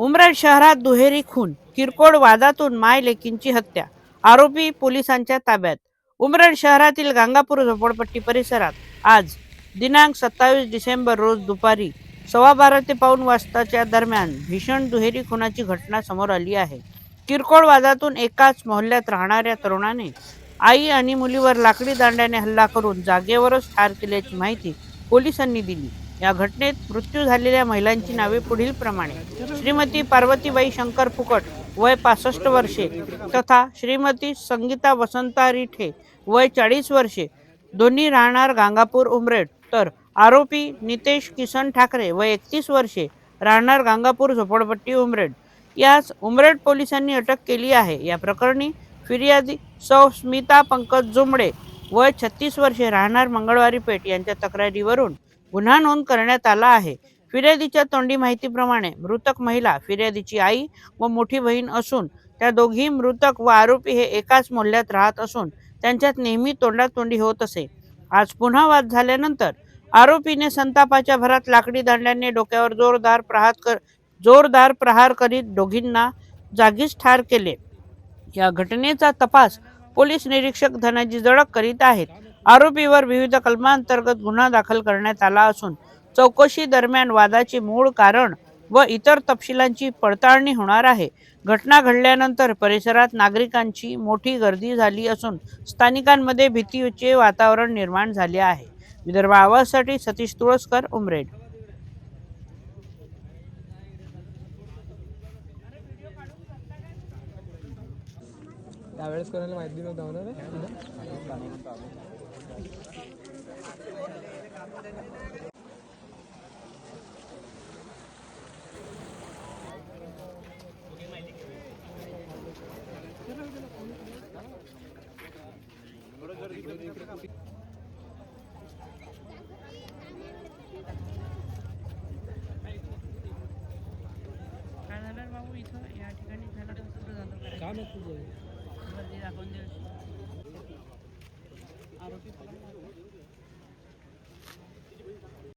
उमरेड शहरात दुहेरी खून किरकोळ वादातून माय लेकींची हत्या आरोपी पोलिसांच्या ताब्यात. उमरेड शहरातील गांगापूर झोपडपट्टी परिसरात आज दिनांक सत्तावीस डिसेंबर रोज दुपारी सव्वा बारा ते पाऊन वाजताच्या दरम्यान भीषण दुहेरी खुनाची घटना समोर आली आहे. किरकोळ वादातून एकाच मोहल्ल्यात राहणाऱ्या तरुणाने आई आणि मुलीवर लाकडी दांड्याने हल्ला करून जागेवरच ठार केल्याची माहिती पोलिसांनी दिली. या घटनेत मृत्यू झालेल्या महिलांची नावे पुढील प्रमाणे. श्रीमती पार्वतीबाई शंकर फुकट वय पासष्ट वर्षे तथा श्रीमती संगीता वसंता रिठे वय चाळीस वर्षे दोन्ही राहणार गांगापूर उमरेड. तर आरोपी नितेश किसन ठाकरे वय एकतीस वर्षे राहणार गांगापूर झोपडपट्टी उमरेड. यास उमरेड पोलिसांनी अटक केली आहे. या प्रकरणी फिर्यादी सौ स्मिता पंकज जुमडे वय छत्तीस वर्षे राहणार मंगळवारी पेठ यांच्या तक्रारीवरून गुन्हा नोंद करण्यात आला आहे. फिर्यादीच्या तोंडी माहितीप्रमाणे मृतक महिला फिर्यादीची आई व मोठी बहीण असून त्या दोघी मृतक व आरोपी हे एकाच मोहल्ल्यात राहत असून त्यांच्यात नेहमी तोंडातोंडी होत असे. आज पुन्हा वाद झाल्यानंतर आरोपीने संतापाच्या भरात लाकडी दांड्याने डोक्यावर जोरदार प्रहार कर जोरदार प्रहार करीत दोघींना जागीच ठार केले. या घटनेचा तपास पोलीस निरीक्षक धनाजी जळक करीत आहेत. आरोपीवर विविध कलमांतर्गत गुन्हा दाखल करण्यात आला असून चौकशी दरम्यान वादाचे मूळ कारण व इतर तपशिलांची पडताळणी होणार आहे. घटना घडल्यानंतर परिसरात नागरिकांची मोठी गर्दी झाली असून स्थानिकांमध्ये भीतीचे वातावरण निर्माण झाले आहे. विदर्भ आवाजसाठी सतीश तुळसकर उमरेड. त्यावेळेस कोणाला माहिती नव्हतं म्हणा रे बाबू इथं या ठिकाणी झालं झालं. काम perdida con Dios.